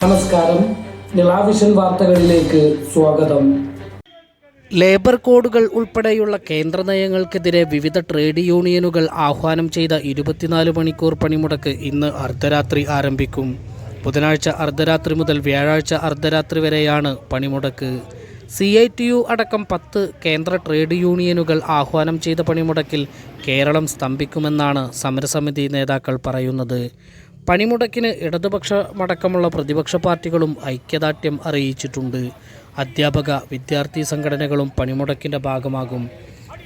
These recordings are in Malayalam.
നമസ്കാരം. നിളാവിഷൻ വാർത്തകളിലേക്ക് സ്വാഗതം. ലേബർ കോഡുകൾ ഉൾപ്പെടെയുള്ള കേന്ദ്ര നയങ്ങൾക്കെതിരെ വിവിധ ട്രേഡ് യൂണിയനുകൾ ആഹ്വാനം ചെയ്ത ഇരുപത്തിനാല് മണിക്കൂർ പണിമുടക്ക് ഇന്ന് അർദ്ധരാത്രി ആരംഭിക്കും. ബുധനാഴ്ച അർദ്ധരാത്രി മുതൽ വ്യാഴാഴ്ച അർദ്ധരാത്രി വരെയാണ് പണിമുടക്ക്. സി ഐ ടി യു അടക്കം പത്ത് കേന്ദ്ര ട്രേഡ് യൂണിയനുകൾ ആഹ്വാനം ചെയ്ത പണിമുടക്കിൽ കേരളം സ്തംഭിക്കുമെന്നാണ് സമരസമിതി നേതാക്കൾ പറയുന്നത്. പണിമുടക്കിന് ഇടതുപക്ഷമടക്കമുള്ള പ്രതിപക്ഷ പാർട്ടികളും ഐക്യദാർഢ്യം അറിയിച്ചിട്ടുണ്ട്. അധ്യാപക വിദ്യാർത്ഥി സംഘടനകളും പണിമുടക്കിന്റെ ഭാഗമാകും.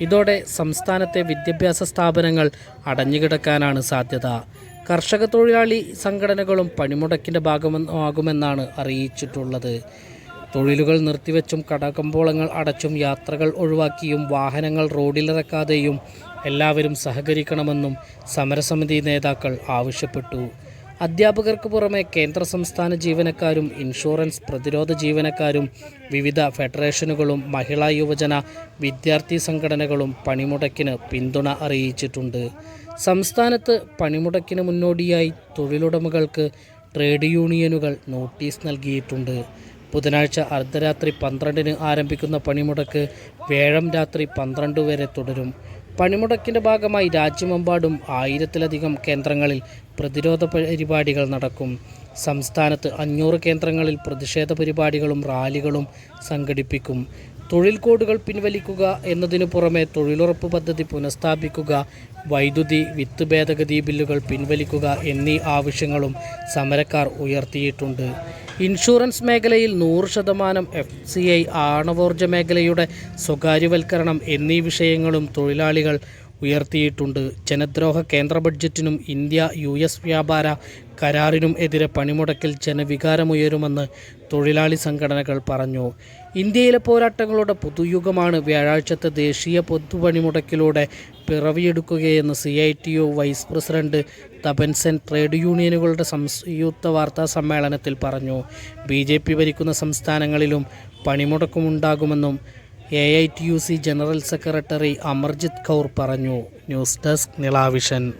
ഇതോടെ സംസ്ഥാനത്തെ വിദ്യാഭ്യാസ സ്ഥാപനങ്ങൾ അടഞ്ഞുകിടക്കാനാണ് സാധ്യത. കർഷക തൊഴിലാളി സംഘടനകളും പണിമുടക്കിന്റെ ഭാഗമാകുമെന്നാണ് അറിയിച്ചിട്ടുള്ളത്. തൊഴിലുകൾ നിർത്തിവെച്ചും കടകമ്പോളങ്ങൾ അടച്ചും യാത്രകൾ ഒഴിവാക്കിയും വാഹനങ്ങൾ റോഡിലിറക്കാതെയും എല്ലാവരും സഹകരിക്കണമെന്നും സമരസമിതി നേതാക്കൾ ആവശ്യപ്പെട്ടു. അധ്യാപകർക്ക് പുറമെ കേന്ദ്ര സംസ്ഥാന ജീവനക്കാരും ഇൻഷുറൻസ് പ്രതിരോധ ജീവനക്കാരും വിവിധ ഫെഡറേഷനുകളും മഹിളാ യുവജന വിദ്യാർത്ഥി സംഘടനകളും പണിമുടക്കിന് പിന്തുണ അറിയിച്ചിട്ടുണ്ട്. സംസ്ഥാനത്ത് പണിമുടക്കിന് മുന്നോടിയായി തൊഴിലുടമകൾക്ക് ട്രേഡ് യൂണിയനുകൾ നോട്ടീസ് നൽകിയിട്ടുണ്ട്. ബുധനാഴ്ച അർദ്ധരാത്രി പന്ത്രണ്ടിന് ആരംഭിക്കുന്ന പണിമുടക്ക് വേഴം രാത്രി പന്ത്രണ്ട് വരെ തുടരും. പണിമുടക്കിന്റെ ഭാഗമായി രാജ്യമെമ്പാടും ആയിരത്തിലധികം കേന്ദ്രങ്ങളിൽ പ്രതിരോധ പരിപാടികൾ നടക്കും. സംസ്ഥാനത്ത് അഞ്ഞൂറ് കേന്ദ്രങ്ങളിൽ പ്രതിഷേധ പരിപാടികളും റാലികളും സംഘടിപ്പിക്കും. തൊഴിൽ കോഡുകൾ പിൻവലിക്കുക എന്നതിനു പുറമെ തൊഴിലുറപ്പ് പദ്ധതി പുനഃസ്ഥാപിക്കുക വൈദ്യുതി വിത്ത് ഭേദഗതി ബില്ലുകൾ പിൻവലിക്കുക എന്നീ ആവശ്യങ്ങളും സമരക്കാർ ഉയർത്തിയിട്ടുണ്ട്. ഇൻഷുറൻസ് മേഖലയിൽ നൂറ് ശതമാനം എഫ് സി ഐ ആണവോർജ മേഖലയുടെ സ്വകാര്യവൽക്കരണം എന്നീ വിഷയങ്ങളും തൊഴിലാളികൾ ഉയർത്തിയിട്ടുണ്ട്. ജനദ്രോഹ കേന്ദ്ര ബഡ്ജറ്റിനും ഇന്ത്യ യു എസ് വ്യാപാര കരാറിനും എതിരെ പണിമുടക്കിൽ ജനവികാരമുയരുമെന്ന് തൊഴിലാളി സംഘടനകൾ പറഞ്ഞു. ഇന്ത്യയിലെ പോരാട്ടങ്ങളുടെ പുതുയുഗമാണ് വ്യാഴാഴ്ചത്തെ ദേശീയ പൊതുപണിമുടക്കിലൂടെ പിറവിയെടുക്കുകയെന്ന് C I T U vice president Tapan Sen trade യൂണിയനുകളുടെ സംയുക്ത വാർത്താ സമ്മേളനത്തിൽ പറഞ്ഞു. ബി ജെ പി ഭരിക്കുന്ന സംസ്ഥാനങ്ങളിലും പണിമുടക്കമുണ്ടാകുമെന്നും A I T U C general secretary Amarjeet Kaur പറഞ്ഞു. News desk നിളാവിഷൻ